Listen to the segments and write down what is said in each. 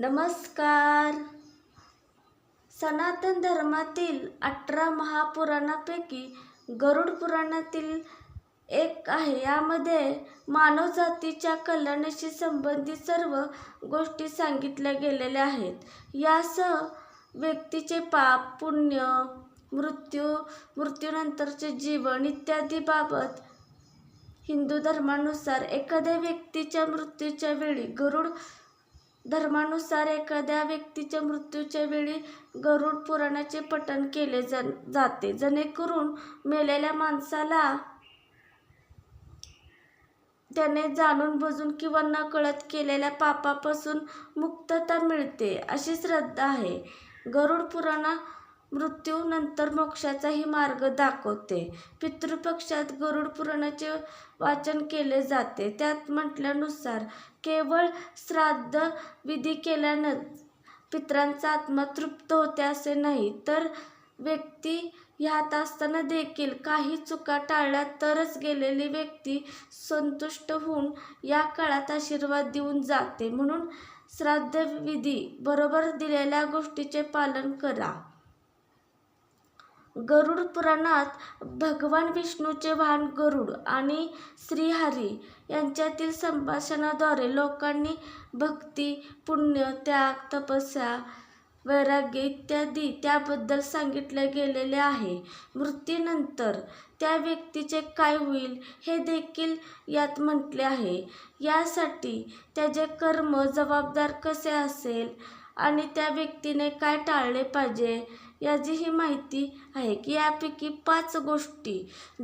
नमस्कार. सनातन धर्मातील अठरा महापुराणापैकी गरुड पुराणातील एक आहे. यामध्ये मानवजातीच्या कल्याणाशी संबंधित सर्व गोष्टी सांगितल्या गेलेल्या आहेत. यासह व्यक्तीचे पाप पुण्य मृत्यू मृत्यूनंतरचे जीवन इत्यादी बाबत हिंदू धर्मानुसार एखाद्या व्यक्तीच्या मृत्यूच्या वेळी गरुड धर्मानुसार एखाद्या व्यक्तीच्या मृत्यूच्या वेळी गरुड पुराणाचे पठण केले जन जाते. जेणेकरून मेलेल्या माणसाला त्याने जाणून बुजून किंवा न कळत केलेल्या पापापासून मुक्तता मिळते अशी श्रद्धा आहे. गरुड पुराणा मृत्यूनंतर मोक्षाचाही मार्ग दाखवते. पितृपक्षात गरुड पुराणाचे वाचन केले जाते. त्यात म्हटल्यानुसार केवळ श्राद्ध विधी केल्यानं पितरांचा आत्मा तृप्त होते असे नाही तर व्यक्ती ह्यात असताना देखील काही चुका टाळल्या तरच गेलेली व्यक्ती संतुष्ट होऊन या काळात आशीर्वाद देऊन जाते. म्हणून श्राद्धविधी बरोबर दिलेल्या गोष्टीचे पालन करा. गरुड पुराणात भगवान विष्णूचे वाहन गरुड आणि श्रीहरी यांच्यातील संभाषणाद्वारे लोकांनी भक्ती पुण्य त्याग तपस्या वैराग्य इत्यादी त्याबद्दल सांगितले गेलेले आहे. मृत्यूनंतर त्या व्यक्तीचे काय होईल हे देखील यात म्हटले आहे. यासाठी त्याचे कर्म जबाबदार कसे असेल? आणि त्या व्यक्तीने काय टाळले पाहिजे याची ही माहिती आहे की यापैकी पाच गोष्टी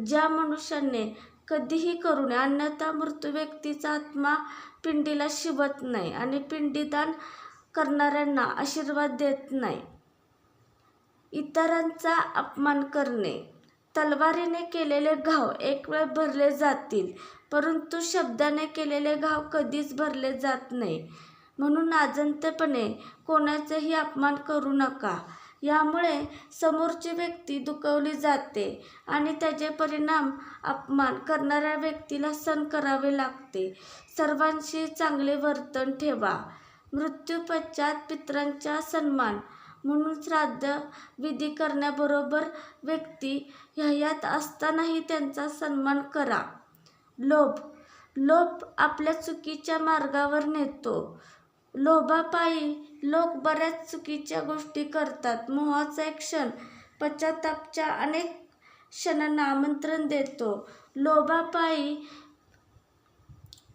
ज्या मनुष्याने कधीही करू नये अन्यथा मृत्यू व्यक्तीचा आत्मा पिंडीला शिवत नाही आणि पिंडीदान करणाऱ्यांना आशीर्वाद देत नाही. इतरांचा अपमान करणे. तलवारीने केलेले घाव एक वेळ भरले जातील परंतु शब्दाने केलेले घाव कधीच भरले जात नाही. म्हणून अजंतपणे कोणाचाही अपमान करू नका. यामुळे समोरची व्यक्ती दुखवली जाते आणि त्याचे परिणाम अपमान करणाऱ्या व्यक्तीला सहन करावे लागते. सर्वांशी चांगले वर्तन ठेवा. मृत्यूपश्चात पित्रांचा सन्मान. म्हणून श्राद्ध विधी करण्याबरोबर व्यक्ती ह्यात असतानाही त्यांचा सन्मान करा. लोभ. लोभ आपल्या चुकीच्या मार्गावर नेतो. लोभापायी लोक बऱ्याच चुकीच्या गोष्टी करतात. मोहाचा एक क्षण पश्चातापच्या अनेक क्षणांना आमंत्रण देतो. लोभापायी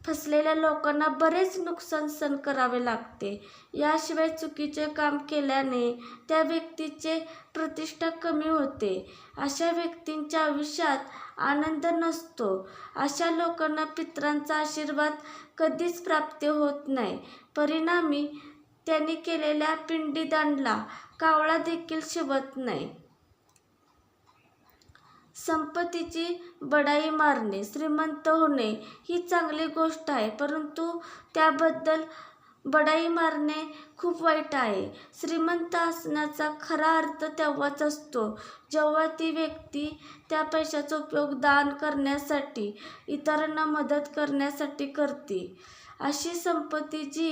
फसलेल्या लोकांना बरेच नुकसान सहन करावे लागते. याशिवाय चुकीचे काम केल्याने त्या व्यक्तीचे प्रतिष्ठा कमी होते. अशा व्यक्तींच्या आयुष्यात आनंद नसतो. अशा लोकांना पितरांचा आशीर्वाद कधीच प्राप्त होत नाही. परिणामी त्यांनी केलेल्या पिंडीदानला कावळा देखील शिवत नाही. संपत्तीची बडाई मारणे श्रीमंत होणे ही चांगली गोष्ट आहे परंतु त्याबद्दल बडाई मारणे खूप वाईट आहे. श्रीमंत असण्याचा खरा अर्थ तेव्हाच असतो जेव्हा ती व्यक्ती त्या पैशाचा उपयोग दान करण्यासाठी इतरांना मदत करण्यासाठी करते. अशी संपत्ती जी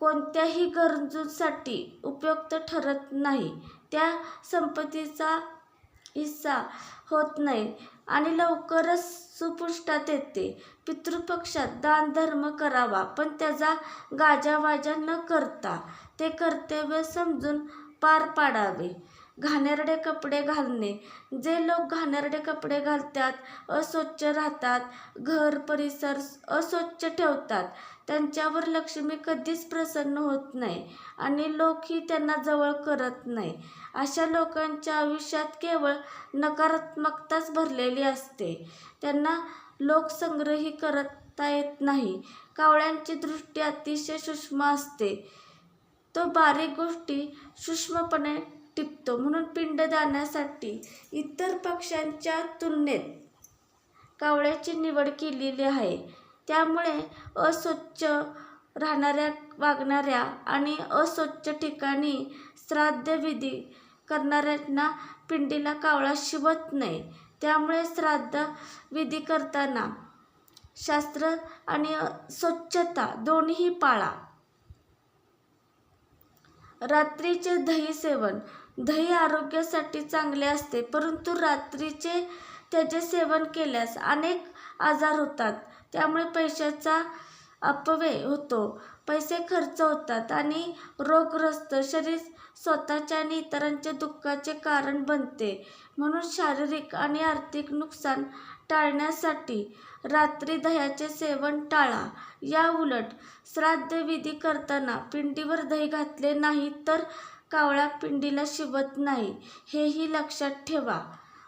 कोणत्याही गरजूंसाठी उपयुक्त ठरत नाही. त्या संपत्तीचा हिस्सा होत नाही आणि लवकरच सुपुष्टात येते. पितृपक्षात दान धर्म करावा पण त्याचा गाजावाजा न करता ते कर्तव्य समजून पार पाडावे. घाणेरडे कपडे घालणे. जे लोक घाणेरडे कपडे घालतात अस्वच्छ राहतात घर परिसर अस्वच्छ ठेवतात त्यांच्यावर लक्ष्मी कधीच प्रसन्न होत नाही आणि लोकही त्यांना जवळ करत नाही. अशा लोकांच्या आयुष्यात केवळ नकारात्मकताच भरलेली असते. त्यांना लोकसंग्रही करता येत नाही. कावळ्यांची दृष्टी अतिशय सूक्ष्म असते. तो बारीक गोष्टी सूक्ष्मपणे टिपतो म्हणून पिंडदानासाठी इतर पक्ष्यांच्या तुलनेत कावळ्याची निवड केलेली आहे. त्यामुळे अस्वच्छ राहणाऱ्या वागणाऱ्या आणि अस्वच्छ ठिकाणी श्राद्धविधी करणाऱ्यांना पिंडीला कावळा शिवत नाही. त्यामुळे श्राद्ध विधी करताना शास्त्र आणि स्वच्छता दोन्हीही पाळा. रात्रीचे दही सेवन. दही आरोग्यासाठी चांगले असते परंतु रात्रीचे त्याचे सेवन केल्यास अनेक आजार होतात. त्यामुळे पैशाचा अपव्यय होतो. पैसे खर्च होतात आणि रोगग्रस्त शरीर स्वतःच्या आणि इतरांच्या दुःखाचे कारण बनते. म्हणून शारीरिक आणि आर्थिक नुकसान टाळण्यासाठी रात्री दह्याचे सेवन टाळा. या उलट श्राद्धविधी करताना पिंडीवर दही घातले नाही तर कावळा पिंडीला शिवत नाही हेही लक्षात ठेवा.